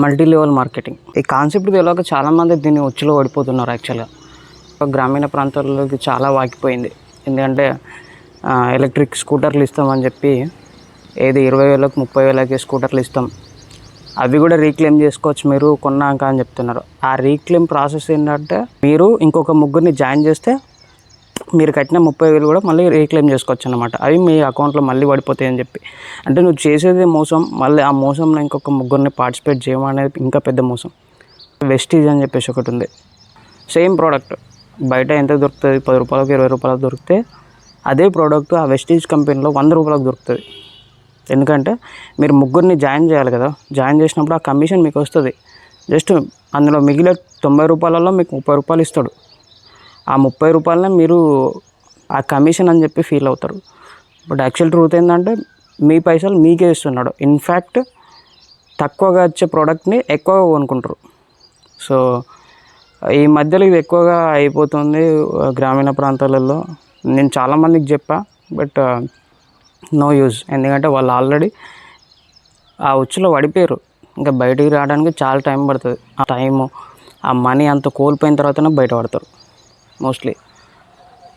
Multi level marketing. ఈ concept తెలియక చాలామంది దీన్ని ఉచ్చులో ఓడిపోతున్నారు యాక్చువల్గా గ్రామీణ ప్రాంతాల్లోకి చాలా వాకిపోయింది ఎందుకంటే ఎలక్ట్రిక్ స్కూటర్లు ఇస్తామని చెప్పి ఏది ఇరవై వేలకు ముప్పై వేలకి స్కూటర్లు ఇస్తాం. అవి కూడా రీక్లెయిమ్ చేసుకోవచ్చు మీరు కొన్నాక అని చెప్తున్నారు. ఆ రీక్లెయిమ్ ప్రాసెస్ ఏంటంటే మీరు ఇంకొక ముగ్గురిని జాయిన్ చేస్తే మీరు కట్టిన ముప్పై వేలు కూడా మళ్ళీ రీక్లెయిమ్ చేసుకోవచ్చు అనమాట అవి మీ అకౌంట్లో మళ్ళీ పడిపోతాయని చెప్పి. అంటే నువ్వు చేసేది మోసం మళ్ళీ ఆ మోసంలో ఇంకొక ముగ్గురిని పార్టిసిపేట్ చేయడం అనేది ఇంకా పెద్ద మోసం. వెస్టీజ్ అని చెప్పేసి ఒకటి ఉంది. సేమ్ ప్రోడక్ట్ బయట ఎంత దొరుకుతుంది? పది రూపాయలకు ఇరవై రూపాయలకు దొరికితే అదే ప్రోడక్ట్ ఆ వెస్టీజ్ కంపెనీలో వంద రూపాయలకు దొరుకుతుంది. ఎందుకంటే మీరు ముగ్గురిని జాయిన్ చేయాలి కదా. జాయిన్ చేసినప్పుడు ఆ కమిషన్ మీకు వస్తుంది. జస్ట్ అందులో మిగిలిన తొంభై రూపాయలలో మీకు ముప్పై రూపాయలు ఇస్తాడు. ఆ ముప్పై రూపాయలనే మీరు ఆ కమిషన్ అని చెప్పి ఫీల్ అవుతారు. బట్ యాక్చువల్ ట్రూత్ ఏంటంటే మీ పైసలు మీకే ఇస్తున్నాడు. ఇన్ఫ్యాక్ట్ తక్కువగా వచ్చే ప్రోడక్ట్ని ఎక్కువగా కొనుక్కుంటారు. సో ఈ మధ్యలో ఇది ఎక్కువగా అయిపోతుంది గ్రామీణ ప్రాంతాలలో. నేను చాలామందికి చెప్పా బట్ నో యూజ్. ఎందుకంటే వాళ్ళు ఆల్రెడీ ఆ ఉచ్చులో పడిపోయారు. ఇంకా బయటికి రావడానికి చాలా టైం పడుతుంది. ఆ టైము ఆ మనీ అంత కోల్పోయిన తర్వాతనే బయటపడతారు. మోస్ట్లీ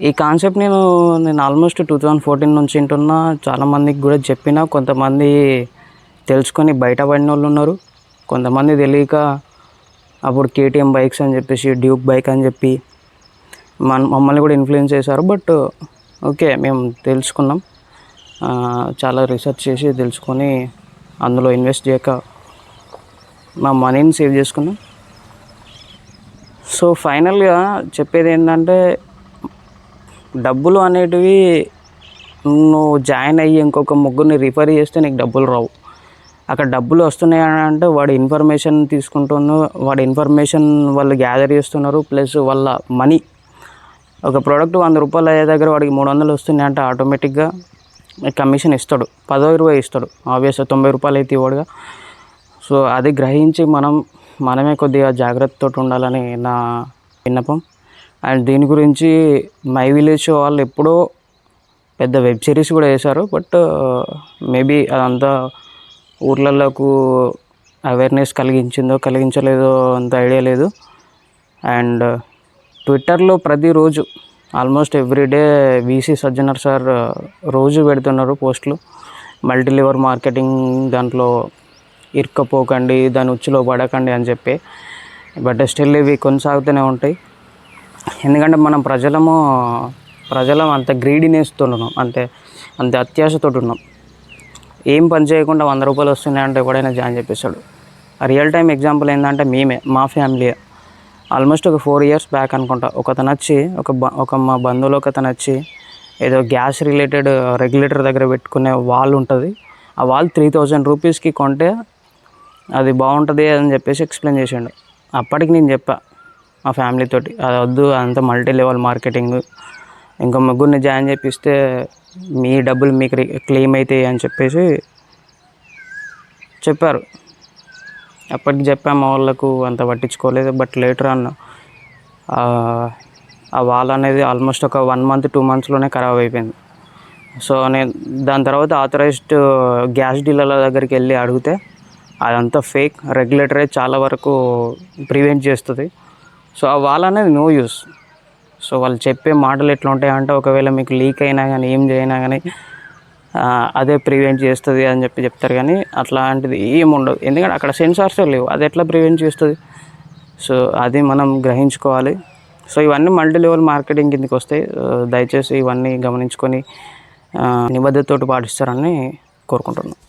ఈ కాన్సెప్ట్ నేను నేను ఆల్మోస్ట్ టూ థౌజండ్ ఫోర్టీన్ నుంచి వింటున్నా. చాలామందికి కూడా చెప్పిన కొంతమంది తెలుసుకొని బయటపడిన వాళ్ళు ఉన్నారు. కొంతమంది తెలియక అప్పుడు కేటీఎం బైక్స్ అని చెప్పేసి డ్యూక్ బైక్ అని చెప్పి మన మమ్మల్ని కూడా ఇన్ఫ్లుయెన్స్ చేశారు. బట్ ఓకే మేము తెలుసుకున్నాం. చాలా రీసెర్చ్ చేసి తెలుసుకొని అందులో ఇన్వెస్ట్ చేయక మా మనీని సేవ్ చేసుకున్నాం. సో ఫైనల్గా చెప్పేది ఏంటంటే డబ్బులు అనేటివి నువ్వు జాయిన్ అయ్యి ఇంకొక ముగ్గురిని రిఫర్ చేస్తే నీకు డబ్బులు రావు. అక్కడ డబ్బులు వస్తున్నాయి అని అంటే వాడి ఇన్ఫర్మేషన్ తీసుకుంటున్నారు వాడి ఇన్ఫర్మేషన్ వాళ్ళు గ్యాదర్ చేస్తున్నారు ప్లస్ వాళ్ళ మనీ. ఒక ప్రోడక్ట్ వంద రూపాయలు అయ్యే దగ్గర వాడికి మూడు వందలు వస్తున్నాయి అంటే ఆటోమేటిక్గా కమిషన్ ఇస్తాడు పదో ఇరవై ఇస్తాడు. ఆబ్వియస్గా తొంభై రూపాయలు అయితే ఇవ్వడుగా. సో అది గ్రహించి మనం మనమే కొద్దిగా జాగ్రత్తతో ఉండాలని నా విన్నపం. అండ్ దీని గురించి మై విలేజ్ వాళ్ళు ఎప్పుడో పెద్ద వెబ్ సిరీస్ కూడా వేశారు. బట్ మేబీ అదంతా ఊర్లలోకు అవేర్నెస్ కలిగించిందో కలిగించలేదో అంత ఐడియా లేదు. అండ్ ట్విట్టర్లో ప్రతిరోజు almost everyday VC Sajjanar sir రోజు పెడుతున్నారు పోస్టులు. మల్టీలివర్ మార్కెటింగ్ దాంట్లో ఇరుక్కపోకండి దాని ఉచ్చులో పడకండి అని చెప్పి. బట్ స్టిల్ ఇవి కొనసాగుతూనే ఉంటాయి. ఎందుకంటే మనం ప్రజలము ప్రజలం అంత గ్రీడీనెస్తో ఉన్నాం. అంతే అంత అత్యాశతో ఉన్నాం. ఏం పని చేయకుండా వంద రూపాయలు వస్తున్నాయంటే ఎవడైనా జాయిన్ చెప్పేశాడు రియల్ టైం ఎగ్జాంపుల్ ఏంటంటే మేమే మా ఫ్యామిలీ ఆల్మోస్ట్ ఒక ఫోర్ ఇయర్స్ బ్యాక్ అనుకుంటా. ఒకతను వచ్చి ఒక బ ఒక మా బంధువులు ఒకతను వచ్చి ఏదో గ్యాస్ రిలేటెడ్ రెగ్యులేటర్ దగ్గర పెట్టుకునే వాల్ ఉంటుంది. ఆ వాల్ త్రీ థౌజండ్ రూపీస్కి కొంటే అది బాగుంటుంది అని చెప్పేసి ఎక్స్ప్లెయిన్ చేసిండు. అప్పటికి నేను చెప్పా మా ఫ్యామిలీతోటి అది వద్దు అంత మల్టీ లెవెల్ మార్కెటింగ్ ఇంకా ముగ్గురిని జాయిన్ చేపిస్తే మీ డబ్బులు మీకు క్లెయిమ్ అవుతాయి అని చెప్పేసి చెప్పారు. అప్పటికి చెప్పాము మా వాళ్ళకు అంత పట్టించుకోలేదు బట్ లేటర్ అన్న ఆ వాల్ అనేది ఆల్మోస్ట్ ఒక వన్ మంత్ టూ మంత్స్లోనే ఖరాబ్ అయిపోయింది. సో నేను దాని తర్వాత ఆథరైజ్డ్ గ్యాస్ డీలర్ల దగ్గరికి వెళ్ళి అడిగితే అదంతా ఫేక్ రెగ్యులేటరే చాలా వరకు ప్రివెంట్ చేస్తుంది. సో ఆ వాల్ అనేది నో యూస్ సో వాళ్ళు చెప్పే మాటలు ఎట్లా ఉంటాయంటే ఒకవేళ మీకు లీక్ అయినా కానీ ఏం చేయనా కానీ అదే ప్రివెంట్ చేస్తుంది అని చెప్పి చెప్తారు కానీ అట్లాంటిది ఏం ఉండదు. ఎందుకంటే అక్కడ సెన్సార్స్ లేవు. అది ఎట్లా ప్రివెంట్ చేస్తుంది? సో అది మనం గ్రహించుకోవాలి. సో ఇవన్నీ మల్టీ లెవెల్ మార్కెటింగ్ కిందకి వస్తాయి. దయచేసి ఇవన్నీ గమనించుకొని నిబద్ధతతో పాటిస్తారని కోరుకుంటున్నాను